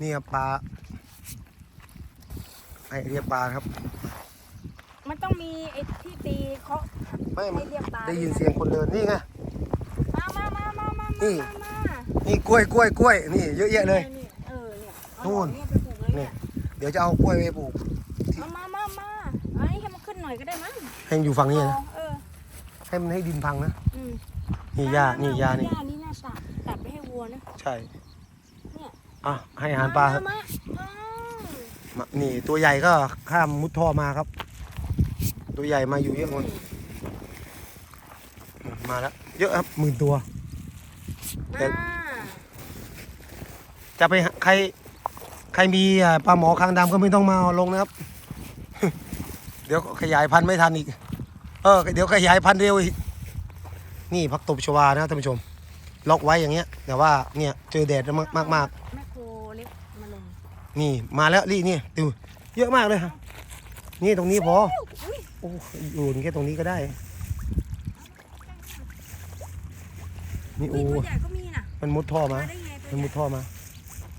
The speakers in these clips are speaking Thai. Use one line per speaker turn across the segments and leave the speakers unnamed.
นี่ครับปลาไอเรียกปลาครับ
มันต้องมีไอ้ที่ตีเคาะ
ไม่มัน
ให้เรียกปลา
ได้ยินเสียงคนเดินนี่ไง
มามามามามา
นี่
มามา
นี่กล้วยกล้วยกล้วยนี่ เยอะแยะเลย
นี่เออเนี่ยเอา
นู่น
ดอกเนี่ยไปปลูกเลย
นี่
เนี่ย
เดี๋ยวจะเอากล้วยไปปลูก
มามามามาไอ้ให้มันขึ้นหน่อยก็ได้มั้ง
ให้มันอยู่ฝั่งนี้นะ
เออ
ให้มันให้ดินพังนะ
อืม
นี่หญ้า นี่หญ้านี่
หญ้านี่น่าตัดตัดไปให้วัวนะ
ใช่
เนี่ย
อะให้อาหารปลาเถอะ
มามามา
มานี่ตัวใหญ่ก็ข้ามมุดท่อมาครับ ตัวใหญ่มาอยู่เยอะคนมาแล้วเยอะครับหมื่นตัว แต่
มา
จะไปหาใคร ใครมีอ่าปลาหมอคางดำก็ไม่ต้องมาเอาลงนะครับ เดี๋ยวขยายพันธุ์ไม่ทันอีก เออ เดี๋ยวขยายพันธุ์เร็วอีก นี่ผักตบชวานะท่านผู้ชม ล็อกไว้อย่างเงี้ย แต่ว่าเนี่ยเจอแดดมากมาก นี่มาแล้วนี่นี่ดูเยอะมากเลยครับนี่ตรงนี้พอ
อุ้ย
โอ้อยู่แค่ตรงนี้ก็ได้ นี่
อุ้
โอ้
ยตัวใหญ่ก็มีน่ะ
มันมุดท่อมา
มาได้ไงตั
มั
วนให
มุ
ญ่
ดท่อมา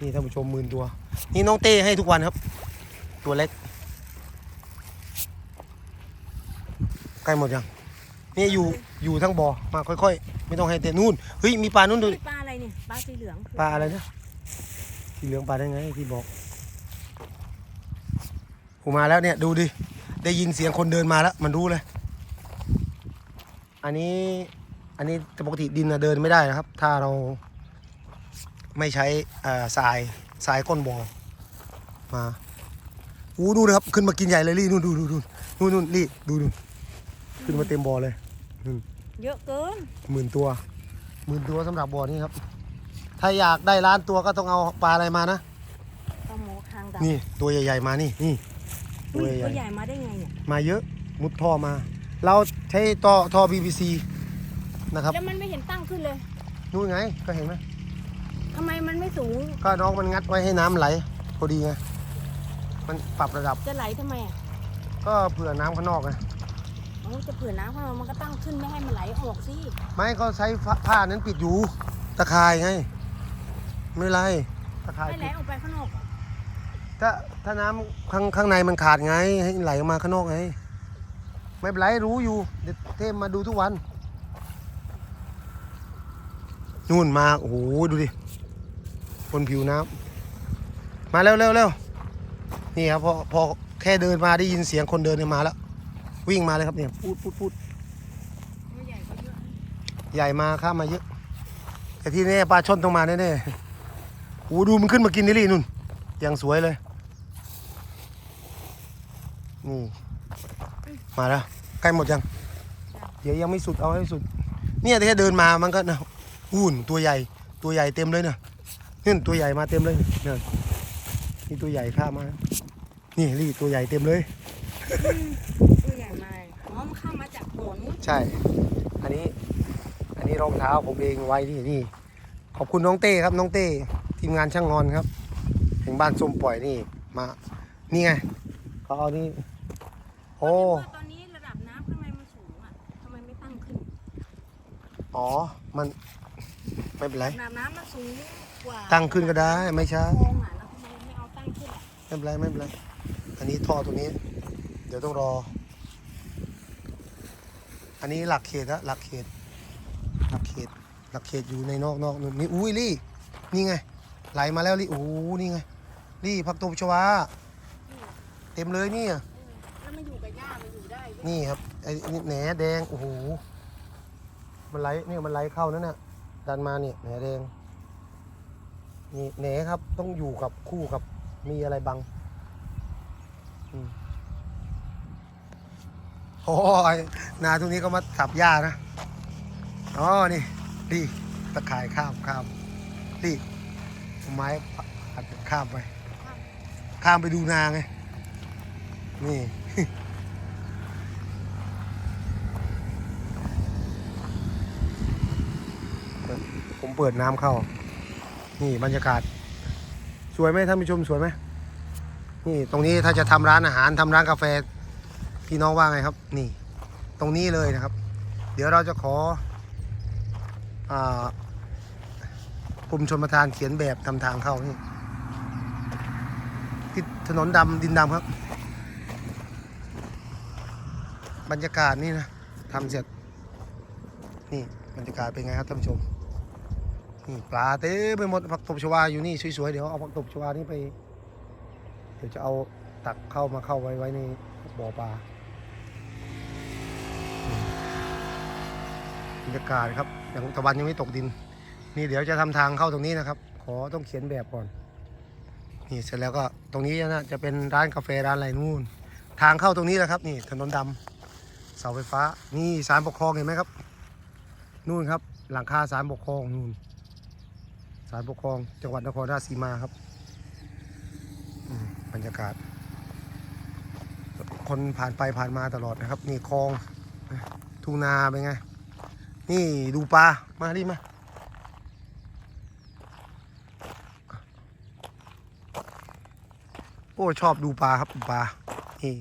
นี่ท่านผู้ชมหมื่นตัว นี่น้องเต้ให้ทุกวันครับ ตัวเล็กใกล้หมดยังนี่อยู่อยู่ทั้งบ่อมาค่อยๆ ไม่ต้องให้เต้นู่นเฮ้ยมีปลานู่นดูดิ
นี่ปลาอะไรเนี่ยปลาสีเหลือง
ปลาอะไรนะสีเหลืองปลาได้ไงที่บอก ผมมาแล้วเนี่ยดูดิ ได้ยินเสียงคนเดินมาแล้ว มันรู้เลย อันนี้อันนี้ปกติดินนะเดินไม่ได้นะครับ ถ้าเราไม่ใช้เอ่อทรายทรายก้นบ่อมาอู้ดูนะครับ ขึ้นมากินใหญ่เลยลี่นู่นดูดูดูนู่นนู่นลี่ดูดูขึ้นมาเต็มบ่อเลย
เยอะเกิน
หมื่นตัวหมื่นตัวสำหรับบ่อนี้ครับ ถ้าอยากได้ล้านตัวก็ต้องเอาปลาอะไรมานะ
ปลาหมอคางดำ
นี่ตัวใหญ่ ๆ มานี่นี่ ตั
อุ้
วยให
ตั
ญ่
วใหญ่มาได้ไงเนี่ย
ๆมาเยอะมุดท่อมา เราใช้ท่อท่อ PVC นะครับ
แล้วมันไม่เห็นตั้งขึ้นเลย
นู่นไงก็เห็นไหม
ทำไมมันไม่สูง
ก็น้องมันงัดไว้ให้น้ำไหลพอดีไงมันปรับระดับ
จะไหลทำไมอะ
ก็เผื่อน้ำข้างนอกไง
โอ้จะเผื่อน้ำเข้ามามันก็ตั้งขึ้นไม่ให้มันไหลออกสิ
ไม่ก็ใช้ผ้านั้นปิดอยู่ตะข่ายไง ไม่เป็นไรตะข่าย
ให้ไหล
ปิด
ออกไปข้างนอก
ถ้าถ้าน้ำข้างข้างในมันขาดไง ให้ไหลออกมาข้างนอกไง ไม่เป็นไรรู้อยู่ เดี๋ยวเทมมาดูทุกวัน นู่นมา โอ้โห ดูดิ บนผิวน้ำ มาเร็วเร็วเร็วนี่ครับพอพอแค่เดินมาได้ยินเสียงคนเดินเนี่ยมาแล้ว วิ่งมาเลยครับเนี่ยพูดพูดพูด
ใหญ่
ใหญ่มาข้ามมาเยอะ แต่ที่นี่ปลาช่อนต้องมาแน่ๆโอ้ดูมันขึ้นมากินนี่ลี่นุ่นอย่างสวยเลย นี่ มาแล้ว ใกล้หมดยัง เดี๋ยวยังไม่สุดเอาให้สุด เนี่ยแค่เดินมามันก็นะอุ่นตัวใหญ่ ตัวใหญ่เต็มเลยนะนี่ตัวใหญ่มาเต็มเลยเนี่ยนี่ตัวใหญ่ข้ามมานี่ลี่ตัวใหญ่เต็มเลย
ตัวใหญ่มาอ๋อมันเข้ามาจากโขน
ใช่ อันนี้ อันนี้รองเท้าผมเองไว้ที่นี่ ขอบคุณน้องเต้ครับน้องเต้ทีมงานช่างงอนครับ ถึงบ้านส้มปล่อยนี่มา นี่ไงเขาเอานี่ โอ้
ตอนนี้ระดับน้ำข้างในมันสูงอะทำไมไม่ตั้งขึ้น
อ๋อ มัน ไม่เป็นไร
ระดับน้ำมันสูงกว่า
ตั้งขึ้นก็ได้ ไม่ใช่
คลองอะแล้วทำไมไม่เอาตั้งขึ้นอะ
ไม่เป็นไรไม่เป็นไร อันนี้ท่อตัวนี้ เดี๋ยวต้องรอ อันนี้หลักเขตละหลักเขต หลักเขต หลักเขตอยู่ในนอกนอกนู่นนี่อุ้ยลี่ นี่ไง ไหลมาแล้วลี่โอ้โหนี่ไง ลี่ผักตบชวา เต็มเลยเนี่ย
นี่
ครับไอ้นี่แหนแดงโอ้โหมันไหลเนี่ยมันไหลเข้านั่นน่ะดันมาเนี่ยแหนแดงนี่แหนครับต้องอยู่กับคู่กับมีอะไรบังอโอ้ยนาตรงนี้ก็มาสับหญ้านะอ๋อนี่ดีตะข่ายข้ามข้ามดีไม้ผัดข้ามไป ข้ามไปดูนาไงนี่ เปิดน้ำเข้า นี่บรรยากาศ สวยไหมท่านผู้ชมสวยไหมนี่ตรงนี้ถ้าจะทำร้านอาหารทำร้านกาแฟ พี่น้องว่าไงครับ นี่ ตรงนี้เลยนะครับ เดี๋ยวเราจะขออ่ากรมชนประทานเขียนแบบทำทางเข้านี่ติดถนนดำดินดำครับ บรรยากาศนี่นะทำเสร็จนี่บรรยากาศเป็นไงครับท่านผู้ชม นี่ปลาเต็มไปหมดผักตบชวาอยู่นี่สวยๆเดี๋ยวเอาผักตบชวานี่ไป เดี๋ยวจะเอาตักเข้ามาเข้าไว้ไว้ในบ่อปลาบรรยากาศครับยังตะวันยังไม่ตกดิน นี่เดี๋ยวจะทำทางเข้าตรงนี้นะครับ ขอต้องเขียนแบบก่อน นี่เสร็จแล้วก็ตรงนี้นะจะเป็นร้านกาแฟร้านอะไรนู่น ทางเข้าตรงนี้แหละครับ นี่ถนนดำเสาไฟฟ้า นี่สารปกครองเห็นไหมครับ นู่นครับ หลังคาสารปกครองนู่นารปกครอง จังหวัดนครราชสีมาครับอืมบรรยากาศ คนผ่านไปผ่านมาตลอดนะครับ นี่คลองทุ่งนาเป็นไง นี่ดูปลา มาดิมาโอ้ชอบดูปลาครับปลานี่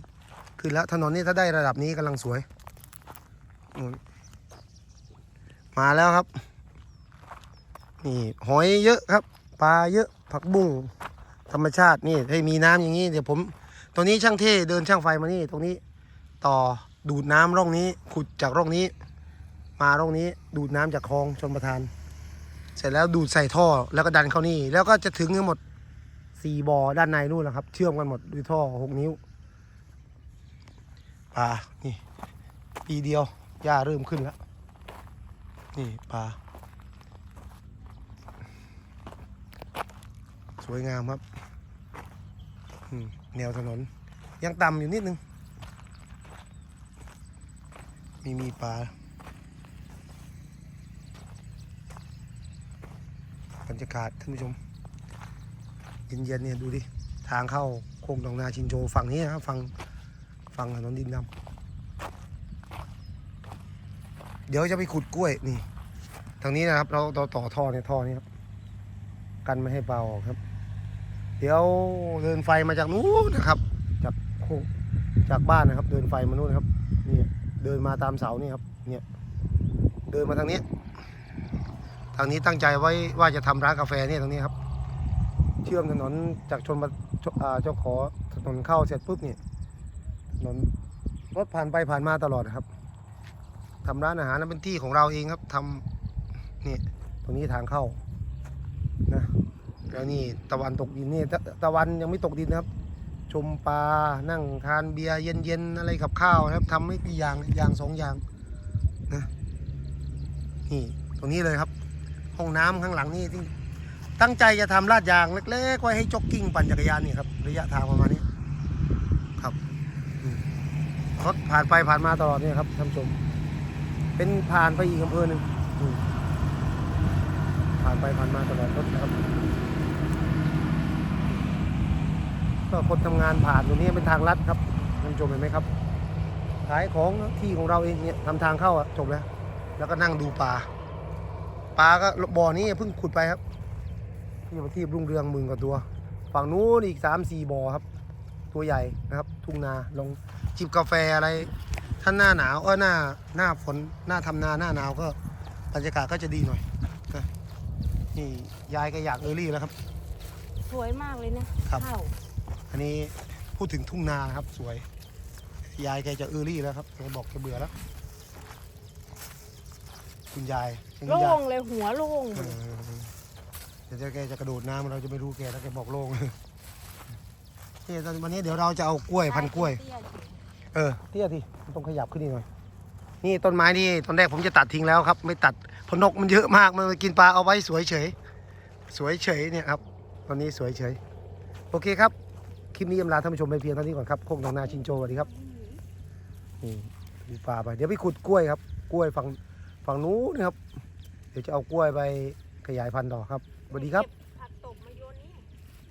ขึ้นแล้วถนนนี่ถ้าได้ระดับนี้กำลังสวย มาแล้วครับ นี่หอยเยอะครับ ปลาเยอะผักบุ้งธรรมชาตินี่ให้มีน้ำอย่างนี้เดี๋ยวผมตัวนี้ช่างเท่เดินช่างไฟมานี่ตรงนี้ ต่อดูดน้ำร่องนี้ ขุดจากร่องนี้ มาร่องนี้ดูดน้ำจากคลองชนประทาน เสร็จแล้วดูดใส่ท่อแล้วก็ดันเข้านี่ แล้วก็จะถึงทั้งหมดสี่บ่อด้านในนู่นแหละครับ เชื่อมกันหมดด้วยท่อหกนิ้วปลานี่ปีเดียวหญ้าเริ่มขึ้นแล้ว นี่ปลา สวยงามครับแนวถนน ยังต่ำอยู่นิดนึง มีมีปลาบรรยากาศท่านผู้ชม เย็นๆเนี่ยดูดิ ทางเข้าโค้งดองนาชินโจฝั่งนี้นะครับฝั่งฝั่งถนนดินดำเดี๋ยวจะไปขุดกล้วยนี่ ทางนี้นะครับ เราเราต่อท่อเนี่ยท่อนี้ครับ กันไม่ให้เบาออกครับ เดี๋ยวเดินไฟมาจากนู้นนะครับ จากโคจากบ้านนะครับ เดินไฟมานู้นครับนี่เดินมาตามเสานี่ครับเนี่ยเดินมาทางนี้ ทางนี้ตั้งใจไว้ว่าจะทำร้านกาแฟเนี่ยตรงนี้ครับ เชื่อมถนนจากชนมาเจ้าขอถนนเข้าเสร็จปุ๊บเนี่ยถนนรถผ่านไปผ่านมาตลอดครับทำร้านอาหารนั้นเป็นที่ของเราเองครับทำนี่ตรงนี้ทางเข้า แล้วนี่ตะวันตกดินนี่ตะตะวันยังไม่ตกดินนะครับ ชมปลานั่งทานเบียร์เย็นๆอะไรกับข้าวนะครับทำไม่กี่อย่างอย่างสองอย่างนะนี่ตรงนี้เลยครับ ห้องน้ำข้างหลังนี่ที่ตั้งใจจะทำลาดยางเล็กๆไว้ให้จ็อกกิ้งปั่นจักรยานนี่ครับระยะทางประมาณนี้ครับรถผ่านไปผ่านมาตลอดเนี่ยครับท่านชม เป็นผ่านไปอีกอำเภอหนึ่งผ่านไปผ่านมาตลอดรถนะครับ ก็คนทำงานผ่านตรงนี้เป็นทางลัดครับท่านผู้ชมเห็นไหมครับ ขายของที่ของเราเองเนี่ยทำทางเข้าอะจบแล้ว แล้วก็นั่งดูปลาปลาก็บ่อนี้เพิ่งขุดไปครับที่ประทีปรุ่งเรืองหมื่นกว่าตัว ฝั่งนู้นอีกสามสี่บ่อครับ ตัวใหญ่นะครับ ทุ่งนาลงจิบกาแฟอะไรถ้าหน้าหนาวเออหน้าหน้าฝนหน้าทำนาหน้าหนาวก็บรรยากาศก็จะดีหน่อยนะนี่ยายก็อยากเออรี่แล้วครับ
สวยมากเลยนะครับข้าว
อันนี้พูดถึงทุ่งนานะครับ สวย ยายแกจะเออรี่แล้วครับแกบอกแกเบื่อแล้ว คุณยายคุณ
โล่
ยาย
งเลยหัวโล่ง
เออเดี๋ยวแกจะกระโดดน้ำเราจะไม่รู้แกแล้วแกบอกโล่งนี่ตอนวันนี้เดี๋ยวเราจะเอากล้วยพันกล้วย เออเตี้ยทีมันต้องขยับขึ้นนิดหน่อย นี่ต้นไม้นี่ตอนแรกผมจะตัดทิ้งแล้วครับ ไม่ตัดเพราะนกมันเยอะมากมันมากินปลาเอาไว้สวยเฉย สวยเฉยเนี่ยครับ ตอนนี้สวยเฉย โอเคครับ คลิปนี้อำลาท่านผู้ชมไปเพียงเท่านี้ก่อนครับโคกหนองนาชินโจสวัสดีครับนี่ดูปลาไป เดี๋ยวไปขุดกล้วยครับ กล้วยฝั่งฝั่งนู้นนะครับ เดี๋ยวจะเอากล้วยไปขยายพันธุ์ต่อครับสวัสดีครับ